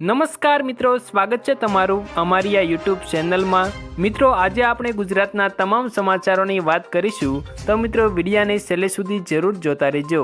નમસ્કાર મિત્રો, સ્વાગત છે તમારું અમારી આ યુટ્યુબ ચેનલમાં મિત્રો, આજે આપણે ગુજરાતના તમામ સમાચારોની વાત કરીશું. તો મિત્રો, વિડીયાને છેલ્લે સુધી જરૂર જોતા રહેજો.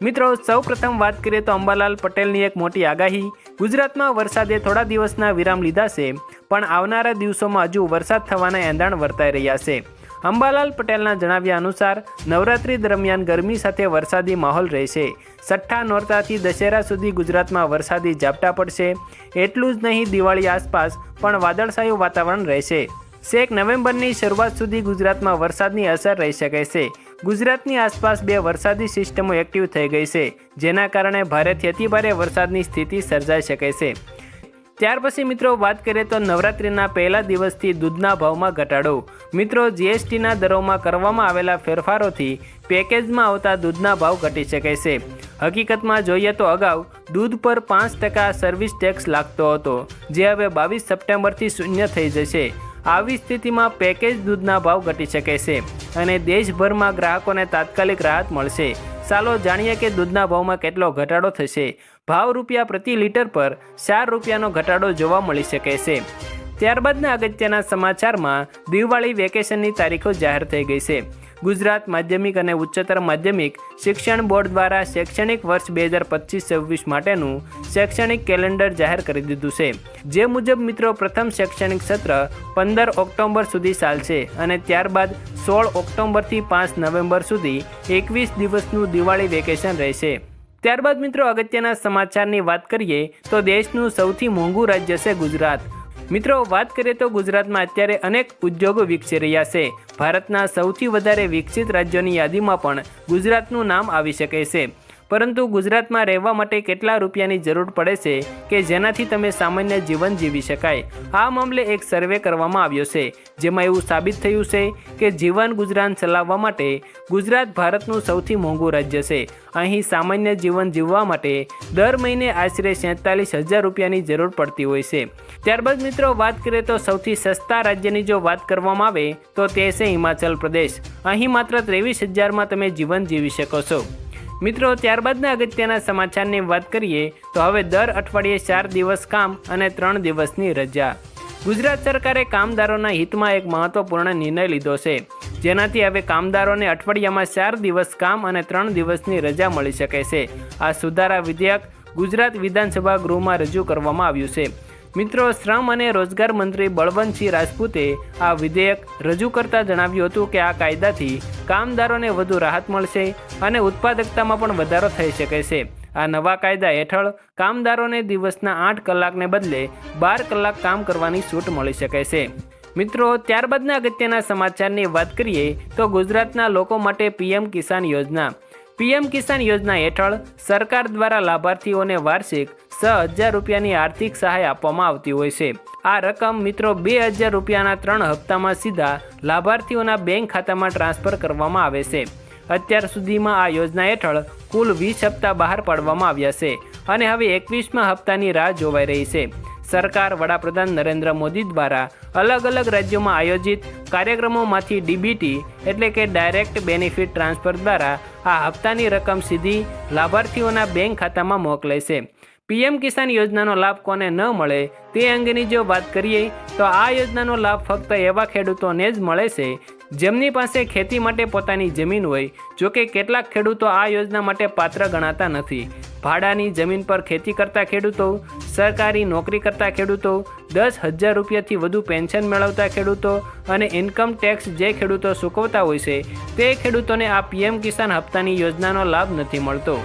મિત્રો સૌ પ્રથમ વાત કરીએ તો અંબાલાલ પટેલની એક મોટી આગાહી. ગુજરાતમાં વરસાદે થોડા દિવસના વિરામ લીધા છે, પણ આવનારા દિવસોમાં હજુ વરસાદ થવાના એંધાણ વર્તાઈ રહ્યા છે. અંબાલાલ પટેલના જણાવ્યા અનુસાર, નવરાત્રી દરમિયાન ગરમી સાથે વરસાદી માહોલ રહેશે. છઠ્ઠા નોરતાથી દશેરા સુધી ગુજરાતમાં વરસાદી ઝાપટા પડશે. એટલું જ નહીં, દિવાળી આસપાસ પણ વાદળછાયું વાતાવરણ રહેશે. શેક નવેમ્બરની શરૂઆત સુધી ગુજરાતમાં વરસાદની અસર રહી શકે છે. ગુજરાતની આસપાસ બે વરસાદી સિસ્ટમો એક્ટિવ થઈ ગઈ છે, જેના કારણે ભારેથી અતિભારે વરસાદની સ્થિતિ સર્જાઈ શકે છે. ત્યાર પછી મિત્રો વાત કરીએ તો નવરાત્રિના પહેલા દિવસથી દૂધના ભાવમાં ઘટાડો. મિત્રો જીએસટીના દરોમાં કરવામાં આવેલા ફેરફારોથી પેકેજમાં આવતા દૂધના ભાવ ઘટી શકે છે. હકીકતમાં જોઈએ તો અગાઉ દૂધ પર પાંચ ટકા સર્વિસ ટેક્સ લાગતો હતો, જે હવે બાવીસ સપ્ટેમ્બરથી શૂન્ય થઈ જશે. આવી સ્થિતિમાં પેકેજ દૂધના ભાવ ઘટી શકે છે અને દેશભરમાં ગ્રાહકોને તાત્કાલિક રાહત મળશે. ચાલો જાણીએ કે દૂધના ભાવમાં કેટલો ઘટાડો થશે. ભાવ રૂપિયા પ્રતિ લીટર પર ચાર રૂપિયાનો ઘટાડો જોવા મળી શકે છે. ત્યારબાદના અગત્યના સમાચારમાં દિવાળી વેકેશનની તારીખો જાહેર થઈ ગઈ છે. ગુજરાત માધ્યમિક અને ઉચ્ચતર માધ્યમિક શિક્ષણ બોર્ડ દ્વારા શૈક્ષણિક વર્ષ બે હજાર પચીસ છવ્વીસ માટેનું શૈક્ષણિક કેલેન્ડર જાહેર કરી દીધું છે. જે મુજબ મિત્રો, પ્રથમ શૈક્ષણિક સત્ર પંદર ઓક્ટોબર સુધી ચાલશે અને ત્યારબાદ સોળ ઓક્ટોબરથી પાંચ નવેમ્બર સુધી એકવીસ દિવસનું દિવાળી વેકેશન રહેશે. ત્યારબાદ મિત્રો, અગત્યના સમાચારની વાત કરીએ તો દેશનું સૌથી મોંઘું રાજ્ય છે ગુજરાત. મિત્રો, વાત કરીએ તો ગુજરાતમાં અત્યારે અનેક ઉદ્યોગો વિકસી રહ્યા છે. ભારતના સૌથી વધારે વિકસિત રાજ્યોની યાદીમાં પણ ગુજરાતનું નામ આવી શકે છે. પરંતુ ગુજરાતમાં રહેવા માટે કેટલા રૂપિયાની જરૂર પડે છે કે જેનાથી તમે સામાન્ય જીવન જીવી શકાય? આ મામલે એક સર્વે કરવામાં આવ્યો છે. જેમાં એવું સાબિત થયું છે કે જીવન ગુજરાન ચલાવવા માટે ગુજરાત ભારતનું સૌથી મોંઘું રાજ્ય છે. અહીં સામાન્ય જીવન જીવવા માટે દર મહિને આશરે સેતાલીસ હજાર રૂપિયાની જરૂર પડતી હોય છે. ત્યારબાદ મિત્રો, વાત કરીએ તો સૌથી સસ્તા રાજ્યની જો વાત કરવામાં આવે, તો તે છે હિમાચલ પ્રદેશ. અહીં માત્ર ત્રેવીસ હજારમાં તમે જીવન જીવી શકો છો. મિત્રો, ત્યારબાદના અગત્યના સમાચારની વાત કરીએ, તો હવે દર અઠવાડિયે ચાર દિવસ કામ અને ત્રણ દિવસની રજા. ગુજરાત સરકારે કામદારોના હિતમાં એક મહત્વપૂર્ણ નિર્ણય લીધો છે. જેનાથી હવે કામદારોને અઠવાડિયામાં ચાર દિવસ કામ અને ત્રણ દિવસની રજા મળી શકે છે. આ સુધારા વિધેયક ગુજરાત વિધાનસભા ગૃહમાં રજૂ કરવામાં આવ્યું છે. મિત્રો, શ્રમ અને રોજગાર મંત્રી બળવંતસિંહ રાજપૂતે આ વિધેયક રજૂ કરતા જણાવ્યું હતું કે આ કાયદાથી કામદારોને વધુ રાહત મળશે અને ઉત્પાદકતામાં પણ વધારો થઈ શકે છે. આ નવા કાયદા હેઠળ કામદારોને દિવસના આઠ કલાકને બદલે બાર કલાક કામ કરવાની છૂટ મળી શકે છે. મિત્રો, ત્યારબાદના અગત્યના સમાચારની વાત કરીએ તો ગુજરાતના લોકો માટે પીએમ કિસાન યોજના. પીએમ કિસાન યોજના હેઠળ સરકાર દ્વારા લાભાર્થીઓને વાર્ષિક છ હજાર રૂપિયાની આર્થિક સહાય આપવામાં આવતી હોય છે. આ રકમ મિત્રો બે હજાર રૂપિયાના ત્રણ હપ્તામાં સીધા લાભાર્થીઓના બેંક ખાતામાં ટ્રાન્સફર કરવામાં આવે છે. અત્યાર સુધીમાં આ યોજના હેઠળ કુલ વીસ હપ્તા બહાર પાડવામાં આવ્યા છે અને હવે એકવીસમાં હપ્તાની રાહ જોવાઈ રહી છે. સરકાર, વડાપ્રધાન નરેન્દ્ર મોદી દ્વારા અલગ અલગ રાજ્યોમાં આયોજિત કાર્યક્રમોમાંથી ડીબીટી એટલે કે ડાયરેક્ટ બેનિફિટ ટ્રાન્સફર દ્વારા આ હપ્તાની રકમ સીધી લાભાર્થીઓના બેંક ખાતામાં મોકલે છે. પીએમ કિસાન યોજનાનો લાભ કોને ન મળે તે અંગેની જો વાત કરીએ તો આ યોજનાનો લાભ ફક્ત એવા ખેડૂતોને જ મળે છે જેમની પાસે ખેતી માટે પોતાની જમીન હોય જો કે કેટલાક ખેડૂતો આ યોજના માટે પાત્ર ગણાતા નથી. ભાડાની જમીન પર ખેતી કરતા ખેડૂતો, સરકારી નોકરી કરતા ખેડૂતો, દસ હજાર રૂપિયાથી વધુ પેન્શન મેળવતા ખેડૂતો અને ઇન્કમ ટેક્સ જે ખેડૂતો ચૂકવતા હોય છે, તે ખેડૂતોને આ પીએમ કિસાન હપ્તાની યોજનાનો લાભ નથી મળતો.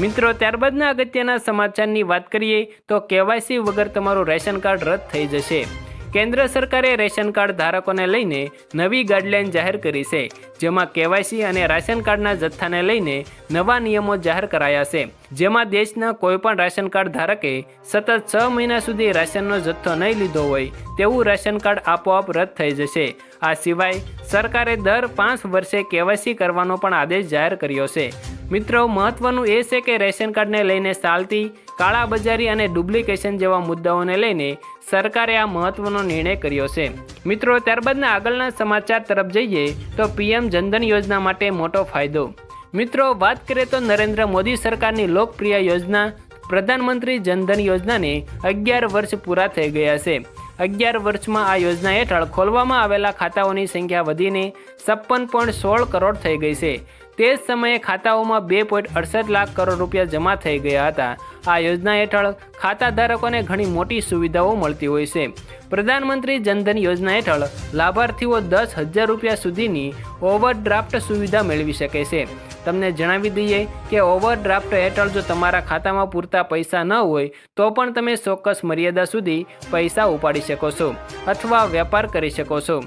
મિત્રો, ત્યારબાદના અગત્યના સમાચારની વાત કરીએ તો કેવાયસી વગર તમારું રેશન કાર્ડ રદ થઈ જશે. કેન્દ્ર સરકારે રેશન કાર્ડ ધારકોને લઈને નવી ગાઈડલાઈન જાહેર કરી છે, જેમાં કેવાયસી અને રાશન કાર્ડના જથ્થાને લઈને નવા નિયમો જાહેર કરાયા છે. જેમાં દેશના કોઈપણ રાશન કાર્ડ ધારકે સતત છ મહિના સુધી રાશનનો જથ્થો નહીં લીધો હોય, તેવું રાશન કાર્ડ આપોઆપ રદ થઈ જશે. આ સિવાય સરકારે દર પાંચ વર્ષે કેવાયસી કરવાનો પણ આદેશ જાહેર કર્યો છે. મિત્રો, મહત્વનું એ છે કે રેશન કાર્ડને લઈને ચાલતી, કાળાબજારી અને ડુપ્લિકેશન જેવા મુદ્દાઓને લઈને સરકારે આ મહત્વનો નિર્ણય કર્યો છે. મિત્રો, ત્યારબાદના આગળના સમાચાર તરફ જઈએ, તો પીએમ જનધન યોજના માટે મોટો ફાયદો. મિત્રો, વાત કરીએ તો નરેન્દ્ર મોદી સરકારની લોકપ્રિય યોજના, પ્રધાનમંત્રી જનધન યોજનાને અગિયાર વર્ષ પૂરા થઈ ગયા છે. અગિયાર વર્ષમાં આ યોજના હેઠળ ખોલવામાં આવેલા ખાતાઓની સંખ્યા વધીને છપ્પન પોઈન્ટ સોળ કરોડ થઈ ગઈ છે. તે જ સમયે ખાતાઓમાં બે પોઈન્ટ અડસઠ લાખ કરોડ રૂપિયા જમા થઈ ગયા હતા. આ યોજના હેઠળ ખાતાધારકોને ઘણી મોટી સુવિધાઓ મળતી હોય છે. પ્રધાનમંત્રી જનધન યોજના હેઠળ લાભાર્થીઓ દસ હજાર રૂપિયા સુધીની ઓવરડ્રાફ્ટ સુવિધા મેળવી શકે છે. તમને જણાવી દઈએ કે ઓવરડ્રાફ્ટ હેઠળ જો તમારા ખાતામાં પૂરતા પૈસા ન હોય, તો પણ તમે ચોક્કસ મર્યાદા સુધી પૈસા ઉપાડી શકો છો અથવા વેપાર કરી શકો છો.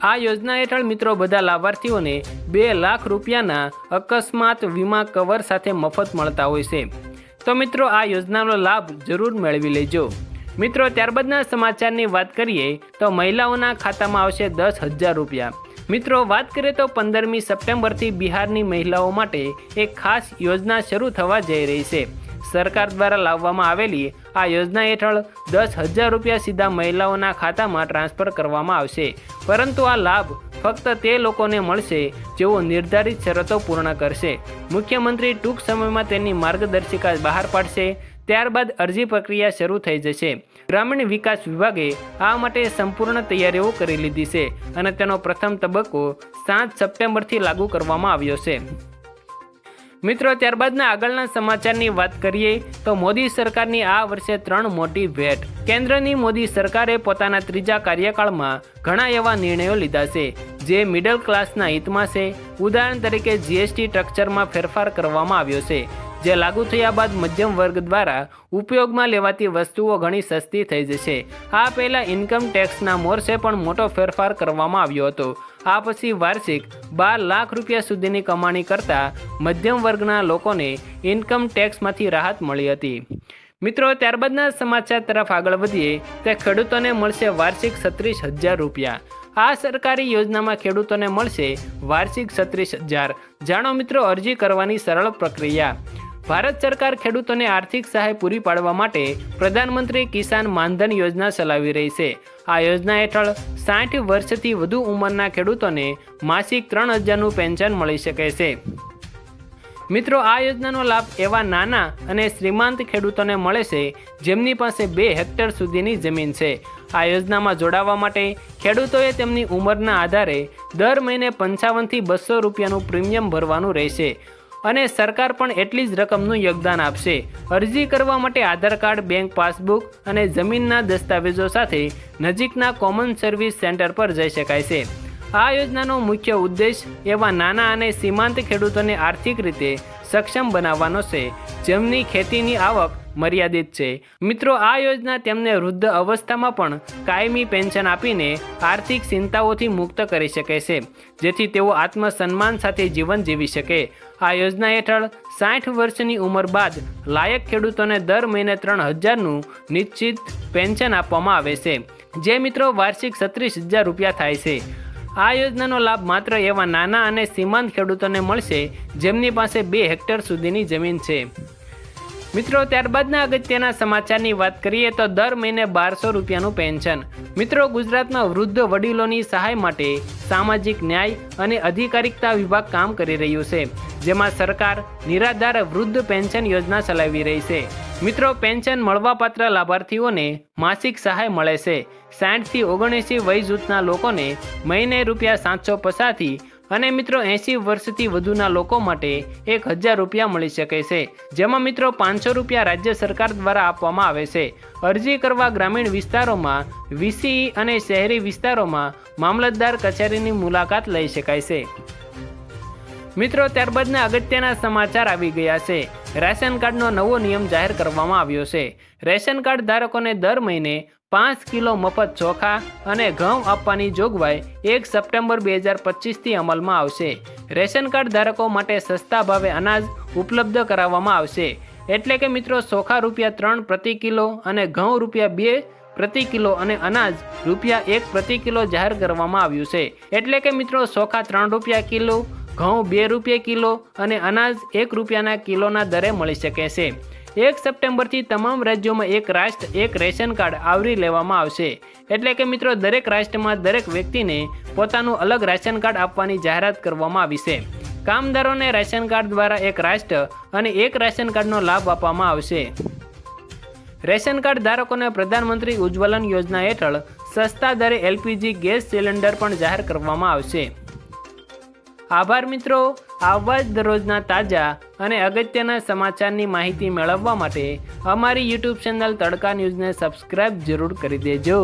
આ યોજના હેઠળ મિત્રો બધા લાભાર્થીઓને બે લાખ રૂપિયાના અકસ્માત વીમા કવર સાથે મફત મળતા હોય છે. તો મિત્રો આ યોજનાનો લાભ જરૂર મેળવી લેજો. મિત્રો, ત્યારબાદના સમાચારની વાત કરીએ તો મહિલાઓના ખાતામાં આવશે દસ હજાર રૂપિયા. મિત્રો, વાત કરીએ તો પંદરમી સપ્ટેમ્બરથી બિહારની મહિલાઓ માટે એક ખાસ યોજના શરૂ થવા જઈ રહી છે. સરકાર દ્વારા લાવવામાં આવેલી આ યોજના હેઠળ દસ હજાર રૂપિયા સીધા મહિલાઓના ખાતામાં ટ્રાન્સફર કરવામાં આવશે. પરંતુ આ લાભ ફક્ત તે લોકોને મળશે જેઓ નિર્ધારિત શરતો પૂર્ણ કરશે. મુખ્યમંત્રી ટૂંક સમયમાં તેની માર્ગદર્શિકા બહાર પાડશે. ત્યારબાદ અરજી પ્રક્રિયા શરૂ થઈ જશે. ગ્રામીણ વિકાસ વિભાગે આ માટે સંપૂર્ણ તૈયારીઓ કરી લીધી છે અને તેનો પ્રથમ તબક્કો સાત સપ્ટેમ્બરથી લાગુ કરવામાં આવ્યો છે. મિત્રો, ત્યારબાદના આગળના સમાચારની વાત કરીએ તો મોદી સરકારની આ વર્ષે ત્રણ મોટી ભેટ. કેન્દ્રની મોદી સરકારે પોતાના ત્રીજા કાર્યકાળમાં ઘણા એવા નિર્ણયો લીધા છે. જે મિડલ ક્લાસના હિતમાં છે. ઉદાહરણ તરીકે જીએસટી સ્ટ્રક્ચરમાં ફેરફાર કરવામાં આવ્યો છે. જે લાગુ થયા બાદ મધ્યમ વર્ગ દ્વારા ઉપયોગમાં લેવાતી વસ્તુઓ ઘણી સસ્તી થઈ જશે. આ પહેલાં ઇન્કમ ટેક્સના મોરસે પણ મોટો ફેરફાર કરવામાં આવ્યો હતો. આ પછી વાર્ષિક બાર લાખ રૂપિયા સુધીની કમાણી કરતા મધ્યમ વર્ગના લોકોને ઇન્કમ ટેક્સમાંથી રાહત મળી હતી. મિત્રો, ત્યારબાદના સમાચાર તરફ આગળ વધીએ તે ખેડૂતોને મળશે વાર્ષિક છત્રીસ હજાર રૂપિયા. આ સરકારી યોજનામાં ખેડૂતોને મળશે વાર્ષિક છત્રીસ હજાર. જાણો મિત્રો, અરજી કરવાની સરળ પ્રક્રિયા. ભારત સરકાર ખેડૂતોને આર્થિક સહાય પૂરી પાડવા માટે પ્રધાનમંત્રી કિસાન માનધન યોજના ચલાવી રહી છે. આ યોજના હેઠળ સાઠ વર્ષથી વધુ ઉંમરના ખેડૂતોને માસિક ત્રણ હજારનું પેન્શન મળી શકે છે. મિત્રો, આ યોજનાનો લાભ એવા નાના અને શ્રીમંત ખેડૂતોને મળે છે, જેમની પાસે બે હેક્ટર સુધીની જમીન છે. આ યોજનામાં જોડાવા માટે ખેડૂતોએ તેમની ઉંમરના આધારે દર મહિને પંચાવનથી બસો રૂપિયાનું પ્રીમિયમ ભરવાનું રહેશે. અને સરકાર પણ એટલી જ રકમનું યોગદાન આપશે. અરજી કરવા માટે આધાર કાર્ડ, બેંક પાસબુક અને જમીનના દસ્તાવેજો સાથે નજીકના કોમન સર્વિસ સેન્ટર પર જઈ શકાય છે. આ યોજનાનો મુખ્ય ઉદ્દેશ એવા નાના અને સીમાંત ખેડૂતોને આર્થિક રીતે સક્ષમ બનાવવાનો છે. જેમની ખેતીની આવક મર્યાદિત છે. મિત્રો, આ યોજના તેમને વૃદ્ધ અવસ્થામાં પણ કાયમી પેન્શન આપીને આર્થિક ચિંતાઓથી મુક્ત કરી શકે છે, જેથી તેઓ આત્મસન્માન સાથે જીવન જીવી શકે. આ યોજના હેઠળ સાઠ વર્ષની ઉંમર બાદ લાયક ખેડૂતોને દર મહિને ત્રણ હજારનું નિશ્ચિત પેન્શન આપવામાં આવે છે. જે મિત્રો, વાર્ષિક છત્રીસ હજાર રૂપિયા થાય છે. આ યોજનાનો લાભ માત્ર એવા નાના અને સીમાંત ખેડૂતોને મળશે જેમની પાસે બે હેક્ટર સુધીની જમીન છે. મિત્રો ત્યારબાદના અગત્યના સમાચારની વાત કરીએ તો દર મહિને બારસો રૂપિયાનું પેન્શન. મિત્રો, ગુજરાતમાં વૃદ્ધ વડીલોની સહાય માટે સામાજિક ન્યાય અને અધિકારિકતા વિભાગ કામ કરી રહ્યું છે, જેમાં સરકાર નિરાધાર વૃદ્ધ પેન્શન યોજના ચલાવી રહી છે. મિત્રો, પેન્શન મળવાપાત્ર લાભાર્થીઓને માસિક સહાય મળે છે. સાઠથી ઓગણએંસી વય જૂથના લોકોને મહિને રૂપિયા સાતસો પચાસથી અને મિત્રો એંસી વર્ષથી વધુના લોકો માટે એક હજાર રૂપિયા મળી શકે છે, જેમાં મિત્રો પાંચસો રૂપિયા રાજ્ય સરકાર દ્વારા આપવામાં આવે છે. અરજી કરવા ગ્રામીણ વિસ્તારોમાં વીસીઈ અને શહેરી વિસ્તારોમાં મામલતદાર કચેરીની મુલાકાત લઈ શકાય છે. મિત્રો, ત્યારબાદના અગત્યના સમાચાર આવી ગયા છે. રેશન કાર્ડનો નવો નિયમ જાહેર કરવામાં આવ્યો છે. રેશન કાર્ડ ધારકોને દર મહિને પાંચ કિલો મફત ચોખા અને ઘઉં આપવાની જોગવાઈ એક સપ્ટેમ્બર બે હજાર પચીસથી અમલમાં આવશે. રેશન કાર્ડ ધારકો માટે સસ્તા ભાવે અનાજ ઉપલબ્ધ કરાવવામાં આવશે. એટલે કે મિત્રો, ચોખા રૂપિયા ત્રણ પ્રતિ કિલો અને ઘઉં રૂપિયા બે પ્રતિ કિલો અને અનાજ રૂપિયા એક પ્રતિ કિલો જાહેર કરવામાં આવ્યું છે. એટલે કે મિત્રો, ચોખા ત્રણ રૂપિયા કિલો, ઘઉં બે રૂપિયા કિલો અને અનાજ એક રૂપિયાના કિલોના દરે મળી શકે છે. એક સપ્ટેમ્બરથી તમામ રાજ્યોમાં એક રાષ્ટ્ર, એક રેશન કાર્ડ આવરી લેવામાં આવશે. એટલે કે મિત્રો, દરેક રાષ્ટ્રમાં દરેક વ્યક્તિને પોતાનું અલગ રેશન કાર્ડ આપવાની જાહેરાત કરવામાં આવી છે. કામદારોને રેશન કાર્ડ દ્વારા એક રાષ્ટ્ર અને એક રેશન કાર્ડનો લાભ આપવામાં આવશે. રેશન કાર્ડ ધારકોને પ્રધાનમંત્રી ઉજ્જવલન યોજના હેઠળ સસ્તા દરે એલપીજી ગેસ સિલિન્ડર પણ જાહેર કરવામાં આવશે. આભાર મિત્રો. આવા જ દરરોજના તાજા અને અગત્યના સમાચારની માહિતી મેળવવા માટે અમારી યુટ્યુબ ચેનલ તડકા ન્યૂઝને સબસ્ક્રાઇબ જરૂર કરી દેજો.